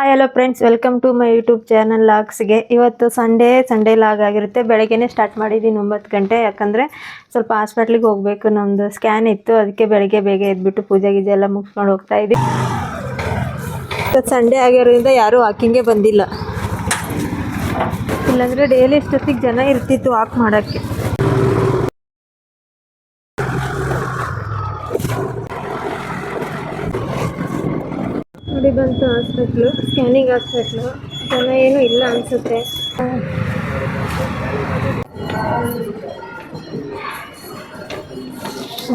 Hi hello friends welcome to my YouTube channel ಲಾಗ್ಸ್ಗೆ ಇವತ್ತು Sunday Sunday log ಆಗಿರುತ್ತೆ. ಬೆಳಗ್ಗೆನೇ start ಮಾಡಿದ್ದೀನಿ ಒಂಬತ್ತು ಗಂಟೆ. ಯಾಕಂದರೆ ಸ್ವಲ್ಪ ಹಾಸ್ಪಿಟ್ಲಿಗೆ ಹೋಗಬೇಕು ನಮ್ಮದು ಸ್ಕ್ಯಾನ್ ಇತ್ತು. ಅದಕ್ಕೆ ಬೆಳಗ್ಗೆ ಬೇಗ ಎದ್ಬಿಟ್ಟು ಪೂಜೆ ಗೀಜೆ ಎಲ್ಲ ಮುಗಿಸ್ಕೊಂಡು ಹೋಗ್ತಾ ಇದ್ದೀವಿ ಇವತ್ತು ಸಂಡೇ ಆಗಿರೋದ್ರಿಂದ ಯಾರೂ ವಾಕಿಂಗೇ ಬಂದಿಲ್ಲ. ಇಲ್ಲಾಂದರೆ ಡೈಲಿ ಇಷ್ಟೊತ್ತಿಗೆ ಜನ ಇರ್ತಿತ್ತು ವಾಕ್ ಮಾಡೋಕ್ಕೆ? ನೋಡಿ ಹಾಸ್ಪಿಟ್ಲು ಸ್ಕ್ಯಾನಿಂಗ್ ಹಾಸ್ಪಿಟ್ಲು. ಜನ ಏನು ಇಲ್ಲ ಅನಿಸುತ್ತೆ.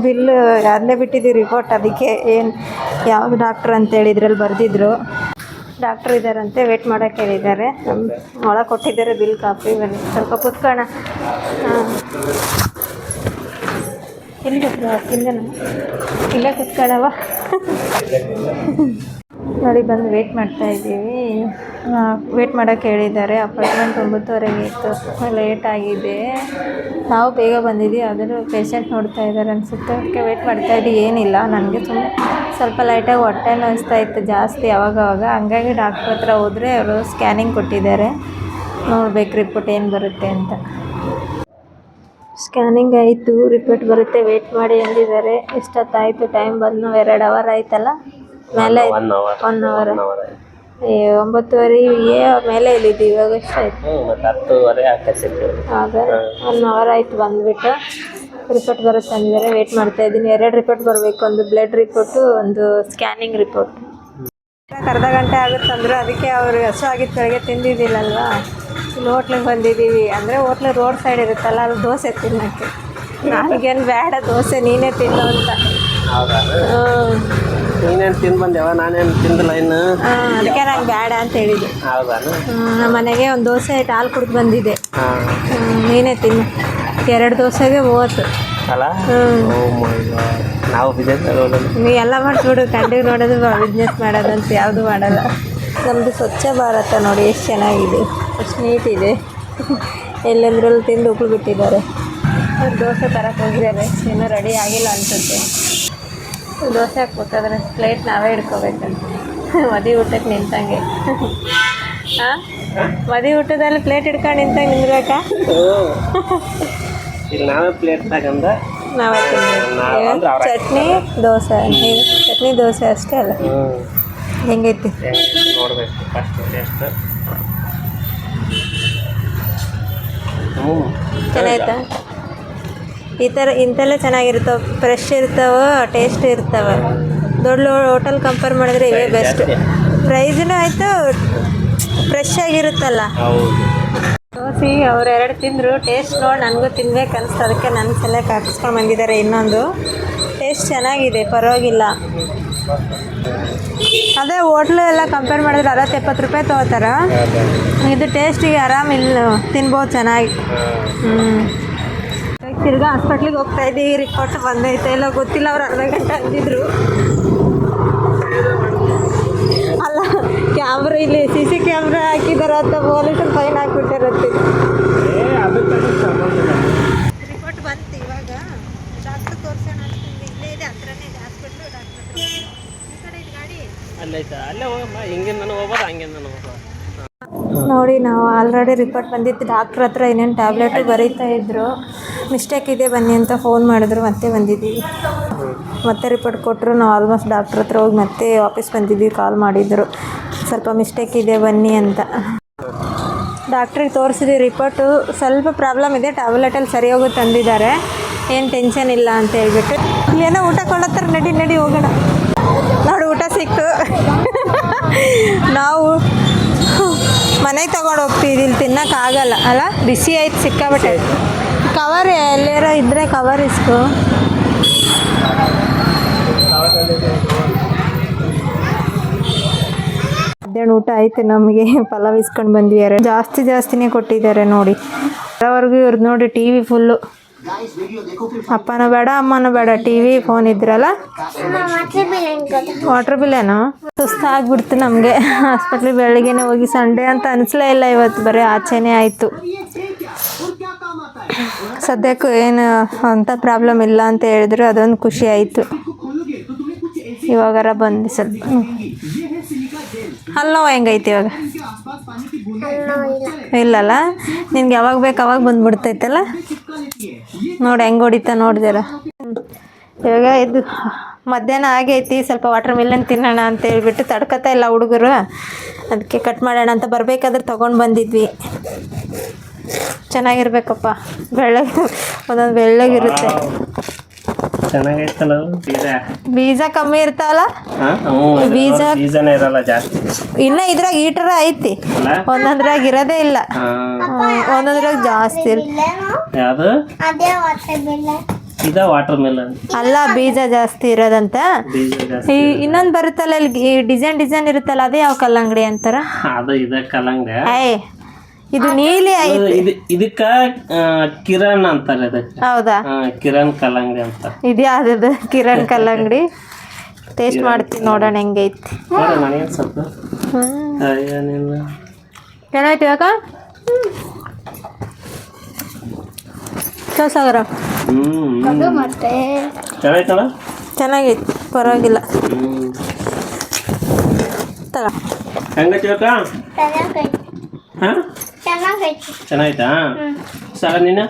ಬಿಲ್ ಯಾರನ್ನೇ ಬಿಟ್ಟಿದ್ದೀವಿ ರಿಪೋರ್ಟ್ ಅದಕ್ಕೆ ಏನು ಯಾವ ಡಾಕ್ಟ್ರ್ ಅಂತ ಹೇಳಿದ್ರಲ್ಲಿ ಬರೆದಿದ್ರು. ಡಾಕ್ಟ್ರ್ ಇದ್ದಾರಂತೆ ವೇಟ್ ಮಾಡೋಕ್ಕೆ ಹೇಳಿದ್ದಾರೆ. ಒಳಗೆ ಕೊಟ್ಟಿದ್ದಾರೆ ಬಿಲ್ ಕಾಪಿ ಬನ್ನಿ, ಸ್ವಲ್ಪ ಕುತ್ಕೋಣ. ಹಾಂ. ಇಲ್ಲ ಇಲ್ಲೇ ಕುತ್ಕೊಳ್ಳವ ನೋಡಿ, ಬಂದು ವೇಟ್ ಮಾಡ್ತಾ ಇದ್ದೀವಿ. ವೇಟ್ ಮಾಡೋಕ್ಕೆ ಹೇಳಿದ್ದಾರೆ. ಅಪಾಯಿಂಟ್ಮೆಂಟ್ ಒಂಬತ್ತುವರೆಗೆ ಇತ್ತು. ಲೇಟ್ ಆಗಿದೆ. ನಾವು ಬೇಗ ಬಂದಿದ್ದೀವಿ. ಆದರೂ ಪೇಷಂಟ್ ನೋಡ್ತಾ ಇದ್ದಾರೆ ಅನಿಸುತ್ತೆ. ಅದಕ್ಕೆ ವೇಟ್ ಮಾಡ್ತಾ ಇದ್ದೀವಿ. ಏನಿಲ್ಲ. ನನಗೆ ಸುಮ್ಮನೆ ಸ್ವಲ್ಪ ಲೈಟಾಗಿ ಹೊಟ್ಟೆ ನೋಯಿಸ್ತಾ ಇತ್ತು ಜಾಸ್ತಿ ಅವಾಗವಾಗ. ಹಂಗಾಗಿ ಡಾಕ್ಟ್ರ್ ಹತ್ರ ಹೋದರೆ ಅವರು ಸ್ಕ್ಯಾನಿಂಗ್ ಕೊಟ್ಟಿದ್ದಾರೆ. ನೋಡ್ಬೇಕು ರಿಪೋರ್ಟ್ ಏನು ಬರುತ್ತೆ ಅಂತ. ಸ್ಕ್ಯಾನಿಂಗ್ ಆಯಿತು. ರಿಪೋರ್ಟ್ ಬರುತ್ತೆ. ವೇಟ್ ಮಾಡಿ ಅಂದಿದ್ದಾರೆ. ಎಷ್ಟೊತ್ತಾಯಿತು? ಟೈಮ್ ಬಂದು ಎರಡು ಅವರ್ ಆಯ್ತಲ್ಲ. ಮೇಲೆ ಒನ್ ಅವರ್ ಒನ್ ಅವರ್ ಒಂಬತ್ತುವರೆಗೆ ಮೇಲೆ ಇಲ್ಲಿದ್ದೀವಿ ಇವಾಗ ಎಷ್ಟಾಯ್ತು ಹ್ಞೂ ಮತ್ತು ಹತ್ತುವರೆ ಆಕತ್ತಿತ್ತು ಆಗ ಒನ್ ಅವರ್ ಆಯ್ತು ಬಂದ್ಬಿಟ್ಟು. ರಿಪೋರ್ಟ್ ಬರುತ್ತೆ ಅಂದಿದ್ದಾರೆ. ವೇಟ್ ಮಾಡ್ತಾ ಇದ್ದೀನಿ. ಎರಡು ರಿಪೋರ್ಟ್ ಬರಬೇಕು. ಒಂದು ಬ್ಲಡ್ ರಿಪೋರ್ಟು ಒಂದು ಸ್ಕ್ಯಾನಿಂಗ್ ರಿಪೋರ್ಟ್ ಅರ್ಧ ಗಂಟೆ ಆಗುತ್ತೆ ಅಂದರು. ಅದಕ್ಕೆ ಅವ್ರು ಹಸು ಆಗಿತ್ತು ಬೆಳಗ್ಗೆ ತಿಂದಿದ್ದಿಲ್ಲಲ್ವಾ? ಇಲ್ಲಿ ಹೋಟ್ಲಿಗೆ ಬಂದಿದ್ದೀವಿ. ಅಂದರೆ ಹೋಟ್ಲು ರೋಡ್ ಸೈಡ್ ಇರುತ್ತಲ್ಲ ಅಲ್ಲಿ ದೋಸೆ ತಿನ್ನೋಕ್ಕೆ. ನನಗೇನು ಬೇಡ ದೋಸೆ ನೀನೇ ತಿನ್ನು ಅಂತ. ಹ್ಮ್. ನೀನೇನು ತಿಂದು ಬಂದೇವ? ನಾನೇನು ತಿಂದಿಲ್ಲ ಇನ್ನು. ಅದಕ್ಕೆ ನಂಗೆ ಬೇಡ ಅಂತ ಹೇಳಿದ್ದು ಹೌದಾನು ಹ್ಮ್, ನಮ್ಮ ಮನೆಗೆ ಒಂದು ದೋಸೆ ಇಟ್ಟು ಹಾಲು ಕುಡ್ದು ಬಂದಿದ್ದೆ. ಹಾಂ. ನೀನೇ ತಿನ್ನು. ಎರಡು ದೋಸೆಗೆ ಮೂವತ್ತು. ಅಲ್ಲ? ನಾವು ಬಿಸ್ನೆಸ್ ನೀ ಎಲ್ಲ ಮಾಡಿಸ್ಬಿಡು ಕಂಡಿಗೆ ನೋಡೋದು ಬಿಸ್ನೆಸ್ ಮಾಡೋದಂತ ಯಾವುದು ಮಾಡಲ್ಲ. ನಮ್ಮದು ಸ್ವಚ್ಛ ಭಾರತ ನೋಡಿ ಎಷ್ಟು ಚೆನ್ನಾಗಿದೆ. ಎಷ್ಟು ನೀಟ್ ಇದೆ. ಎಲ್ಲೆಂದ್ರಲ್ಲಿ ತಿಂದು ಉಪ್ಪು ಬಿಟ್ಟಿದ್ದಾರೆ ದೋಸೆ ತರಕ್ಕೆ ಹೋಗಿದ್ದಾರೆ ಇನ್ನೂ ರೆಡಿ ಆಗಿಲ್ಲ ಅನ್ಸುತ್ತೆ. ದೋಸೆ ಹಾಕ್ಬೇಕಾದ್ರೆ ಪ್ಲೇಟ್ ನಾವೇ ಹಿಡ್ಕೋಬೇಕಂತ ಮದಿ ಊಟಕ್ಕೆ ನಿಂತಂಗೆ. ಹಾಂ ಮದಿ ಊಟದಲ್ಲಿ ಪ್ಲೇಟ್ ಹಿಡ್ಕೊಂಡು ನಿಂತಂಗೆ ನಿಂದ್ಬೇಕಾ? ನಾವೇ ಪ್ಲೇಟ್ ತಗೊಂಡ ನಾವೇ ಚಟ್ನಿ ದೋಸೆ ನೀವು ಚಟ್ನಿ ದೋಸೆ ಅಷ್ಟೇ ಅಲ್ಲ. ಹೆಂಗೈತಿ? ನೋಡ್ಬೇಕು. First taste. ಹ್ಞೂ ಚೆನ್ನಾಯ್ತಾ? ಈ ಥರ ಇಂಥೆಲ್ಲ ಚೆನ್ನಾಗಿರ್ತಾವೆ ಫ್ರೆಶ್ ಇರ್ತಾವೆ ಟೇಸ್ಟ್ ಇರ್ತವೆ ದೊಡ್ಡ ಹೋಟೆಲ್ ಕಂಪೇರ್ ಮಾಡಿದ್ರೆ ಇವೇ ಬೆಸ್ಟ್ ಪ್ರೈಸ್ನೂ ಆಯಿತು. ಫ್ರೆಶ್ ಆಗಿರುತ್ತಲ್ಲ. ದೋಸೆ ಅವ್ರು ಎರಡು ತಿಂದರು ಟೇಸ್ಟ್ ನೋಡಿ ನನಗೂ ತಿನ್ಬೇಕು ಅನಿಸ್ತು ಅದಕ್ಕೆ ನನ್ನ ಸಲಕ್ಕೆ ಹಾಕಿಸ್ಕೊಂಡು ಬಂದಿದ್ದಾರೆ ಇನ್ನೊಂದು. ಟೇಸ್ಟ್ ಚೆನ್ನಾಗಿದೆ ಪರವಾಗಿಲ್ಲ. ಅದೇ ಹೋಟ್ಲು ಎಲ್ಲ ಕಂಪೇರ್ ಮಾಡಿದ್ರೆ ಅರವತ್ತು ಎಪ್ಪತ್ತು ರೂಪಾಯಿ ತೊಗೋತಾರ. ಇದು ಟೇಸ್ಟಿಗೆ ಆರಾಮ ಇಲ್ಲ ತಿನ್ಬೋದು ಚೆನ್ನಾಗಿ. ಹ್ಞೂ ತಿರ್ಗಾ ಹಾಸ್ಪಿಟ್ಲಿಗೆ ಹೋಗ್ತಾ ಇದ್ದೀವಿ ರಿಪೋರ್ಟ್ ಬಂದೈತೆ. ಇಲ್ಲ ಗೊತ್ತಿಲ್ಲ ಅವ್ರು ಅರ್ಧ ಗಂಟೆ ಅಂದಿದ್ರು. ಅಲ್ಲ ಕ್ಯಾಮ್ರಾ ಇಲ್ಲಿ ಸಿ ಸಿ ಕ್ಯಾಮ್ರಾ ಹಾಕಿದಾರೆ ಅಂತ ಪೊಲೀಸರು ಫೈನ್ ಹಾಕ್ಬಿಟ್ಟಿರತ್ತೆ ರಿಪೋರ್ಟ್ ಬಂತು ಇವಾಗ. ಡಾಕ್ಟ್ರ್ ತೋರಿಸೋಣ ಅಂತ ಇಲ್ಲೇ ಇದೆ ಹತ್ರನೇ ಇದೆ ಹಾಸ್ಪಿಟ್ಲು ಡಾಕ್ಟ್ರ್ ಈ ಕಡೆ ಇದೆ ಗಾಡಿ? ಅಲ್ಲೈತೆ ಅಲ್ಲೇ ಹೋಗಮ್ಮ. ಹಿಂಗಿಂದನೂ ಹೋಗ್ಬೋದು ಹಂಗಿಂದ ಹೋಗ್ಬೋದು. ನೋಡಿ, ನಾವು ಆಲ್ರೆಡಿ ರಿಪೋರ್ಟ್ ಬಂದಿತ್ತು ಡಾಕ್ಟ್ರ್ ಹತ್ರ ಏನೇನು ಟ್ಯಾಬ್ಲೆಟ್ ಬರೀತಾ ಇದ್ರು. ಮಿಸ್ಟೇಕ್ ಇದೆ, ಬನ್ನಿ ಅಂತ ಫೋನ್ ಮಾಡಿದ್ರು, ಮತ್ತೆ ಬಂದಿದ್ದೀವಿ ಮತ್ತೆ ರಿಪೋರ್ಟ್ ಕೊಟ್ಟರು ನಾವು ಆಲ್ಮೋಸ್ಟ್ ಡಾಕ್ಟ್ರ್ ಹತ್ರ ಹೋಗಿ ಮತ್ತೆ ವಾಪಸ್ ಬಂದಿದ್ವಿ ಕಾಲ್ ಮಾಡಿದ್ರು. ಸ್ವಲ್ಪ ಮಿಸ್ಟೇಕ್ ಇದೆ, ಬನ್ನಿ ಅಂತ. ಡಾಕ್ಟ್ರಿಗೆ ತೋರಿಸಿದ್ವಿ ರಿಪೋರ್ಟು ಸ್ವಲ್ಪ ಪ್ರಾಬ್ಲಮ್ ಇದೆ ಟ್ಯಾಬ್ಲೆಟಲ್ಲಿ ಸರಿ ಹೋಗುತ್ತೆ ತಂದಿದ್ದಾರೆ. ಏನು ಟೆನ್ಷನ್ ಇಲ್ಲ ಅಂತ ಹೇಳ್ಬಿಟ್ಟು. ಇಲ್ಲೇನೋ ಊಟ ಕೊಡತ್ತಾರೆ ನಡಿ ನಡಿ ಹೋಗೋಣ. ನೋಡಿ, ಊಟ ಸಿಕ್ತು. ಮನೆಗೆ ತಗೊಂಡು ಹೋಗ್ತೀವಿ ಇಲ್ಲಿ ತಿನ್ನೋಕ್ಕಾಗಲ್ಲ ಅಲ್ಲ, ಬಿಸಿ ಆಯ್ತು ಸಿಕ್ಕಾಬಟ್ಟೆ ಕವರ್ ಎಲ್ಲಾರ ಇದ್ದರೆ ಕವರ್ ಇಸ್ಕು. ಮಧ್ಯಾಹ್ನ ಊಟ ಆಯ್ತು, ನಮಗೆ ಪಲಾವ್ ಇಸ್ಕೊಂಡು ಬಂದ್ವಿ. ಜಾಸ್ತಿ ಜಾಸ್ತಿನೇ ಕೊಟ್ಟಿದ್ದಾರೆ ನೋಡಿ. ಬರೋವರೆಗೂ ಇವ್ರದ್ದು ನೋಡಿ ಟಿ ವಿ ಫುಲ್ಲು ಅಪ್ಪನೂ ಬೇಡ ಅಮ್ಮನೂ ಬೇಡ ಟಿವಿ ಫೋನ್ ಇದ್ರಲ್ಲ? ವಾಟರ್ ಬಿಲ್ ಏನೋ? ಸುಸ್ತಾಗ್ಬಿಡ್ತು ನಮಗೆ. ಹಾಸ್ಪಿಟ್ಲ್ ಬೆಳಗ್ಗೆನೆ ಹೋಗಿ ಸಂಡೇ ಅಂತ ಅನಿಸ್ಲೇ ಇಲ್ಲ ಇವತ್ತು ಬರೀ ಆಚೆನೇ ಆಯಿತು. ಸದ್ಯಕ್ಕೂ ಏನು ಅಂಥ ಪ್ರಾಬ್ಲಮ್ ಇಲ್ಲ ಅಂತ ಹೇಳಿದ್ರು ಅದೊಂದು ಖುಷಿ ಆಯಿತು. ಇವಾಗಾರ ಬಂದು ಸ್ವಲ್ಪ. ಅಲ್ಲ ಹೆಂಗೈತಿ ಇವಾಗ? ಇಲ್ಲಲ್ಲ? ನಿನ್ಗೆ ಯಾವಾಗ ಬೇಕು ಅವಾಗ ಬಂದ್ಬಿಡ್ತೈತಲ್ಲ? ನೋಡಿ ಹೆಂಗೆ ಹೊಡಿತ ನೋಡಿದಾರ? ಇವಾಗ ಇದು ಮಧ್ಯಾಹ್ನ ಆಗೈತಿ, ಸ್ವಲ್ಪ ವಾಟರ್ ಮಿಲನ್ ತಿನ್ನೋಣ ಅಂತ ಹೇಳ್ಬಿಟ್ಟು ತಡ್ಕತ ಇಲ್ಲ ಹುಡುಗರು. ಅದಕ್ಕೆ ಕಟ್ ಮಾಡೋಣ ಅಂತ ಬರ್ಬೇಕಾದ್ರೆ ತಗೊಂಡ್ ಬಂದಿದ್ವಿ. ಚೆನ್ನಾಗಿರ್ಬೇಕಪ್ಪ. ಬೆಳ್ಳಗೆ, ಒಂದೊಂದು ಬೆಳ್ಳಗಿರುತ್ತೆ ಚೆನ್ನಾಗೈತಲ್ಲ ಬೀಜ? ಬೀಜ ಕಮ್ಮಿ ಇರ್ತಾವಲ್ಲ? ಬೀಜ ಬೀಜನೇ ಇರಲ್ಲ ಜಾಸ್ತಿ. ಇನ್ನ ಇದ್ರಾಗ ಈಟರ ಐತಿ. ಅಲ್ಲ? ಒಂದೊಂದ್ರಾಗ ಇರೋದೇ ಇಲ್ಲ. ಒಂದೊಂದ್ರಾಗ ಜಾಸ್ತಿ ಇರ್- ಯಾವುದು? ಇದ ವಾಟರ್ ಮೆಲನ್ ಅಲ್ಲ ಬೀಜ ಜಾಸ್ತಿ ಇರೋದಂತ. ಇನ್ನೊಂದ್ ಈ ಇನ್ನೊಂದು ಬರುತ್ತಲ್ಲ ಇಲ್ಲಿ ಡಿಸೈನ್ ಡಿಸೈನ್ ಇರುತ್ತಲ್ಲ ಅದೇ ಯಾವ ಕಲ್ಲಂಗಡಿ ಅಂತಾರ? ಅದು ಇದ ಕಲಂಗ ಏ ಇದು ನೀಲಿ ಐತಿ. ಇದು ಇದಕ್ಕ ಆ, ಕಿರಣ್ ಅಂತಾರೆ ಇದಕ್ಕೆ ಹೌದಾ? ಕಿರಣ್ ಕಲ್ಲಂಗಡಿ ಅಂತ. ಇದು ಯಾವ್ದು ಕಿರಣ್ ಕಲ್ಲಂಗಡಿ? ಟೇಸ್ಟ್ ಮಾಡ್ತೀನಿ ನೋಡೋಣ ಹೆಂಗೈತಿ ನೋಡು ನನಗೇನ್ ಸ್ವಲ್ಪ. ಏನಿಲ್ಲ. ಚೆನ್ನಾಯ್ತು ಇವಾಗ ಸಾಗರ ಚೆನ್ನಾಯ್ತಲ್ಲ? ಚೆನ್ನಾಗೈತಿ ಪರವಾಗಿಲ್ಲ. ಹ್ಮ್. ತಗ. ಹೆಂಗೈತಿ ಇವಾಗ ಹಾ? ಚೆನ್ನಾಯ್ತಾ ಸಾಗ ನೀನು?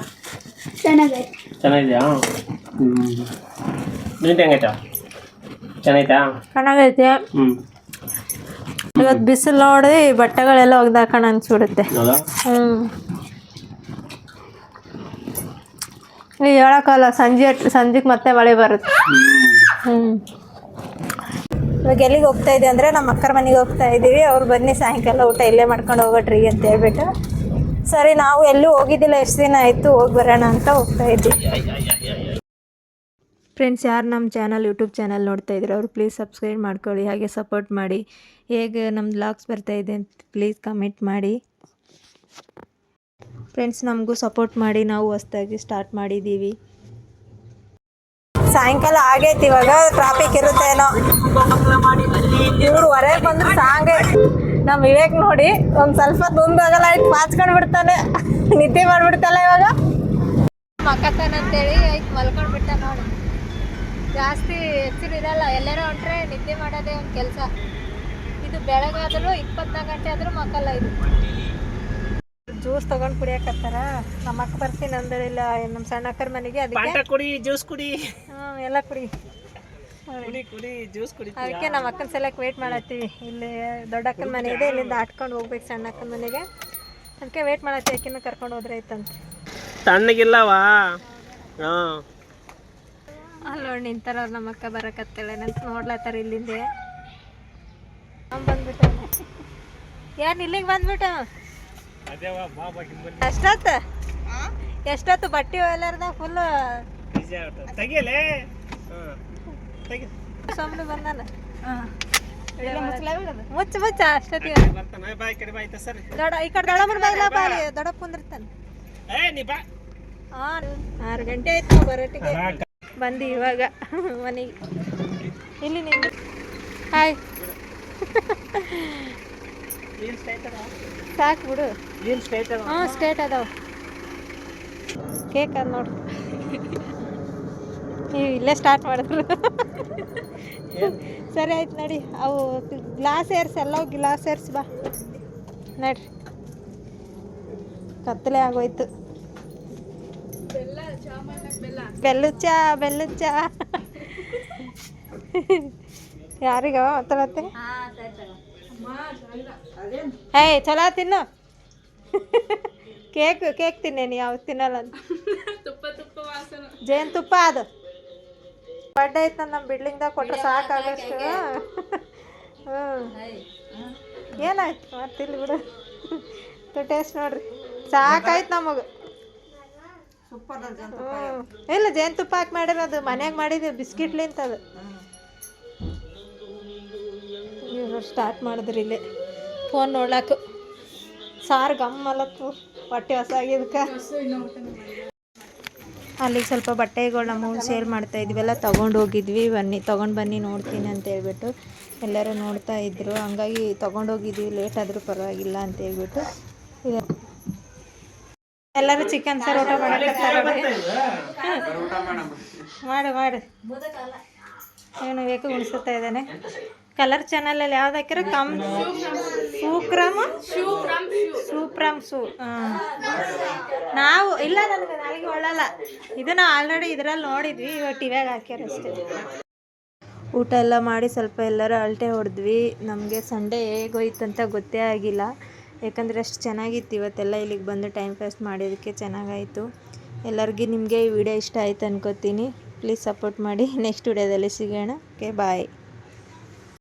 ಚೆನ್ನಾಗಿದ್ಯಾ? ಹ್ಞೂ ನೀಟ್ ಹೆಂಗೈತಾ? ಚೆನ್ನಾಯ್ತಾ ಚೆನ್ನಾಗೈತೆ. ಹ್ಞೂ ಇವತ್ತು ಬಿಸಿಲು ನೋಡಿ ಬಟ್ಟೆಗಳೆಲ್ಲ ಒಗ್ದಾಕೋಣ ಅನ್ಸ್ಬಿಡುತ್ತೆ. ಹ್ಞೂ ಈಗ ಹೇಳೋಕ್ಕಲ್ಲ ಸಂಜೆ ಸಂಜೆಗೆ ಮತ್ತೆ ಮಳೆ ಬರುತ್ತೆ. ಹ್ಮ್. ಹ್ಞೂ ಇವಾಗ ಎಲ್ಲಿಗೆ ಹೋಗ್ತಾ ಇದೆ ಅಂದರೆ ನಮ್ಮ ಅಕ್ಕರ ಮನೆಗೆ ಹೋಗ್ತಾ ಇದ್ದೀವಿ ಅವ್ರು ಬನ್ನಿ ಸಾಯಂಕಾಲ ಊಟ ಇಲ್ಲೇ ಮಾಡ್ಕೊಂಡು ಹೋಗೋಟ್ರಿ ಅಂತ ಹೇಳ್ಬಿಟ್ಟು. ಸರಿ ನಾವು ಎಲ್ಲೂ ಹೋಗಿದ್ದಿಲ್ಲ ಎಷ್ಟು ದಿನ ಆಯಿತು ಹೋಗಿ ಬರೋಣ ಅಂತ ಹೋಗ್ತಾ ಇದ್ವಿ. ಫ್ರೆಂಡ್ಸ್ ಯಾರು ನಮ್ಮ ಚಾನಲ್ ಯೂಟ್ಯೂಬ್ ಚಾನಲ್ ನೋಡ್ತಾ ಇದ್ರು ಅವ್ರು ಪ್ಲೀಸ್ ಸಬ್ಸ್ಕ್ರೈಬ್ ಮಾಡ್ಕೊಳ್ಳಿ ಹಾಗೆ ಸಪೋರ್ಟ್ ಮಾಡಿ. ಹೇಗೆ ನಮ್ಮ ಬ್ಲಾಗ್ಸ್ ಬರ್ತಾ ಇದೆ ಅಂತ ಪ್ಲೀಸ್ ಕಮೆಂಟ್ ಮಾಡಿ. ಫ್ರೆಂಡ್ಸ್ ನಮಗೂ ಸಪೋರ್ಟ್ ಮಾಡಿ ನಾವು ಹೊಸ್ದಾಗಿ ಸ್ಟಾರ್ಟ್ ಮಾಡಿದ್ದೀವಿ. ಸಾಯಂಕಾಲ ಆಗೈತಿ ಇವಾಗ ಟ್ರಾಫಿಕ್ ಇರುತ್ತೇನೋ. ಇವ್ರು ಹೊರಗೆ ಬಂದ್ರೆ ಸಾಂಗ್ ನಮ್ಮ ವಿವೇಕ್ ನೋಡಿ ಒಂದ್ ಸ್ವಲ್ಪ ದುಂದಾಗಲ್ಲ ಆಯ್ತು ಮಾಚ್ಕೊಂಡ್ ಬಿಡ್ತಾನೆ. ನಿದ್ದೆ ಮಾಡ್ಬಿಡ್ತಲ್ಲ ಇವಾಗ. ಮಕ್ಕತನ ಅಂತೇಳಿ ಆಯ್ತು ಮಲ್ಕೊಂಡು ಬಿಟ್ಟ ನೋಡಿ. ಜಾಸ್ತಿ ಹೆಚ್ಚಿನ ಇರಲ್ಲ. ಎಲ್ಲರೂ ಹೊಂಟ್ರೆ ನಿದ್ದೆ ಮಾಡೋದೇ ಒಂದು ಕೆಲಸ. ಇದು ಬೆಳಗಾದ್ರೂ ಇಪ್ಪತ್ನಾಲ್ಕು ಗಂಟೆ ಆದರೂ ಮಕ್ಕಲ್ಲ ಇದು. ಜ್ಯೂಸ್ ತಗೊಂಡು ಕುಡಿಯಕತ್ತಾರ? ನಮ್ಮ ಅಕ್ಕ ಬರ್ತೀನಿ ಅಂದಳಿಲ್ಲ. ನಮ್ಮ ಸಣ್ಣ ಅಕ್ಕರ ಮನೆಗೆ ಅದಕ್ಕೆ ಕುಡಿ ಜ್ಯೂಸ್ ಕುಡಿ. ಹ್ಮ್, ಎಲ್ಲ ಕುಡಿ ಕುಡಿ ಕುಡಿ ಜ್ಯೂಸ್ ಕುಡಿ ಅದಕ್ಕೆ ನಮ್ಮ ಅಕ್ಕನ ಸಲಕ್ಕೆ ವೇಟ್ ಮಾಡತ್ತೀವಿ. ಇಲ್ಲಿ ದೊಡ್ಡ ಅಕ್ಕನ ಮನೆ ಇದೆ ಇಲ್ಲಿಂದ ಆಟ್ಕೊಂಡು ಹೋಗ್ಬೇಕು ಸಣ್ಣ ಅಕ್ಕನ ಮನೆಗೆ. ಅದಕ್ಕೆ ವೇಟ್ ಮಾಡತ್ತೀವಿ ಅಕ್ಕಿನ ಕರ್ಕೊಂಡು ಹೋದ್ರೆ ಐತಂತೆ ತಣ್ಣಗಿಲ್ಲವಾ? ಹಾ. ಅಲ್ಲಿ ನೋಡಿ ನಿಂತಾರ ಅವ್ರು ನಮ್ಮ ಅಕ್ಕ ಬರಕತ್ತೇಳೆ ನಂತ ನೋಡ್ಲತ್ತಾರ ಇಲ್ಲಿಂದೆ. ಬಂದ್ಬಿಟ್ಟ. ಯಾರು ಇಲ್ಲಿಗೆ ಬಂದ್ಬಿಟ್ಟ? ಎಷ್ಟೊತ್ತು? ಎಷ್ಟೊತ್ತು ಬಟ್ಟೆ ಎಲ್ಲಾರ್ದ ಫುಲ್ ತೆಗಿಯಲೇ? ಬಂದಾನ. ಮುಚ್ಚ ಮುಚ್ಚ ಅಷ್ಟೊತ್ತಿಗೆ ದೊಡ್ಡ ಈ ಕಡೆ ದೊಡ್ಡಮ್ಮನ ಬಾಗಿಲ ಬಾಲಿ ದೊಡ್ಡಪ್ಪ ಕುಂದಿರ್ತಾನೆ. ಏ ನೀ ಬಾ. ಹಾಂ ಆರು ಗಂಟೆ ಆಯ್ತು ಬರೋಟಿಗೆ ಬಂದು ಇವಾಗ ಮನೆಗೆ. ಇಲ್ಲಿ ನಿಂದು. ಹಾಯ್ ಸಾಕು ಬಿಡು. ಹಾಂ ಸ್ಟೇಟ್ ಅದಾವ ಕೇಕ್ ಅದ ನೋಡು. ನೀವು ಇಲ್ಲೇ ಸ್ಟಾರ್ಟ್ ಮಾಡಿದ್ರು. ಸರಿ ಆಯ್ತು ನಡಿ. ಅವು ಗ್ಲಾಸ್ ಏರ್ಸಿ ಎಲ್ಲ ಗ್ಲಾಸ್ ಏರ್ಸ್ ಬಾ. ನಡ್ರಿ. ಕತ್ತಲೆ ಆಗೋಯ್ತು. ಬೆಲ್ಲದ ಚಾ ಬೆಲ್ಲದ ಚಾ. ಯಾರಿಗ ಮಾತಾಡತ್ತೆ? ಹೇ ಚಲೋ ತಿನ್ನು. ಕೇಕ್ ಕೇಕ್ ತಿನ್ನೇನಿ ಯಾವ ತಿನ್ನಲ್ಲ ಅಂತ. ಜೇನು ತುಪ್ಪ ಅದು. ಬರ್ಡೇ ಐತ ನಮ್ಮ ಬಿಲ್ಡಿಂಗ್ದಾಗ ಕೊಟ್ಟರೆ ಸಾಕಾಗಷ್ಟು ಹ್ಞೂ ಏನಾಯ್ತು? ಮತ್ತಿಲ್ಲ ಬಿಡು. ಟೇಸ್ಟ್ ನೋಡ್ರಿ. ಸಾಕಾಯ್ತು ನಮಗೆ. ಹ್ಞೂ ಇಲ್ಲ ಜೇನುತುಪ್ಪ ಹಾಕಿ ಮಾಡಿರೋದು. ಮನ್ಯಾಗ ಮಾಡಿದ್ವಿ ಬಿಸ್ಕಿಟ್ಲಿಂತ ಅದು. ಇವ್ರು ಸ್ಟಾರ್ಟ್ ಮಾಡಿದ್ರಿ ಇಲ್ಲಿ. ಫೋನ್ ನೋಡ್ಲಾಕ. ಸಾರು ಗಮ್ಮಲತ್ತು ಹೊಟ್ಟೆ ಹೊಸ ಆಗಿದ್ಕ. ಅಲ್ಲಿಗೆ ಸ್ವಲ್ಪ ಬಟ್ಟೆಗಳು ನಮ್ಮ ಸೇಲ್ ಮಾಡ್ತಾ ಇದ್ವೆಲ್ಲ ತಗೊಂಡು ಹೋಗಿದ್ವಿ. ಬನ್ನಿ, ತೊಗೊಂಡು ಬನ್ನಿ ನೋಡ್ತೀನಿ ಅಂತ ಹೇಳ್ಬಿಟ್ಟು ಎಲ್ಲರೂ ನೋಡ್ತಾ ಇದ್ರು. ಹಂಗಾಗಿ ತೊಗೊಂಡು ಹೋಗಿದ್ವಿ. ಲೇಟ್ ಆದರೂ ಪರವಾಗಿಲ್ಲ ಅಂತ ಹೇಳ್ಬಿಟ್ಟು. ಎಲ್ಲರೂ ಚಿಕನ್ ಸರ್ ಊಟ ಮಾಡಿ ಮಾಡು ಮಾಡು. ಏನು ಬೇಕು ಉಣಿಸುತ್ತಾ ಇದ್ದಾನೆ? ಕಲರ್ ಚಾನಲಲ್ಲಿ ಯಾವ್ದು ಹಾಕಿರ? ಕಮ್ ಸೂಕ್ರಮ್? ಸೂಪ್ರಮ್ ಸೂ ನಾವು ಇಲ್ಲ, ನನಗೆ ನಾಳೆಗೆ ಒಳ್ಳಲ್ಲ. ಇದನ್ನ ಆಲ್ರೆಡಿ ಇದರಲ್ಲಿ ನೋಡಿದ್ವಿ ಇವಾಗ ಟಿವ್ಯಾಗ ಹಾಕ್ಯಾರ ಅಷ್ಟೇ. ಊಟ ಎಲ್ಲ ಮಾಡಿ ಸ್ವಲ್ಪ ಎಲ್ಲರೂ ಅಲ್ಟೆ ಹೊಡೆದ್ವಿ. ನಮಗೆ ಸಂಡೇ ಹೇಗೋಯ್ತಂತ ಗೊತ್ತೇ ಆಗಿಲ್ಲ. ಯಾಕಂದರೆ ಅಷ್ಟು ಚೆನ್ನಾಗಿತ್ತು ಇವತ್ತೆಲ್ಲ ಇಲ್ಲಿಗೆ ಬಂದು ಟೈಮ್ ಪಾಸ್ ಮಾಡಿದ್ದಕ್ಕೆ ಚೆನ್ನಾಗಾಯಿತು. ಎಲ್ಲರಿಗೂ ನಿಮಗೆ ಈ ವಿಡಿಯೋ ಇಷ್ಟ ಆಯ್ತು ಅನ್ಕೋತೀನಿ. ಪ್ಲೀಸ್ ಸಪೋರ್ಟ್ ಮಾಡಿ. ನೆಕ್ಸ್ಟ್ ವಿಡಿಯೋದಲ್ಲಿ ಸಿಗೋಣ. Okay bye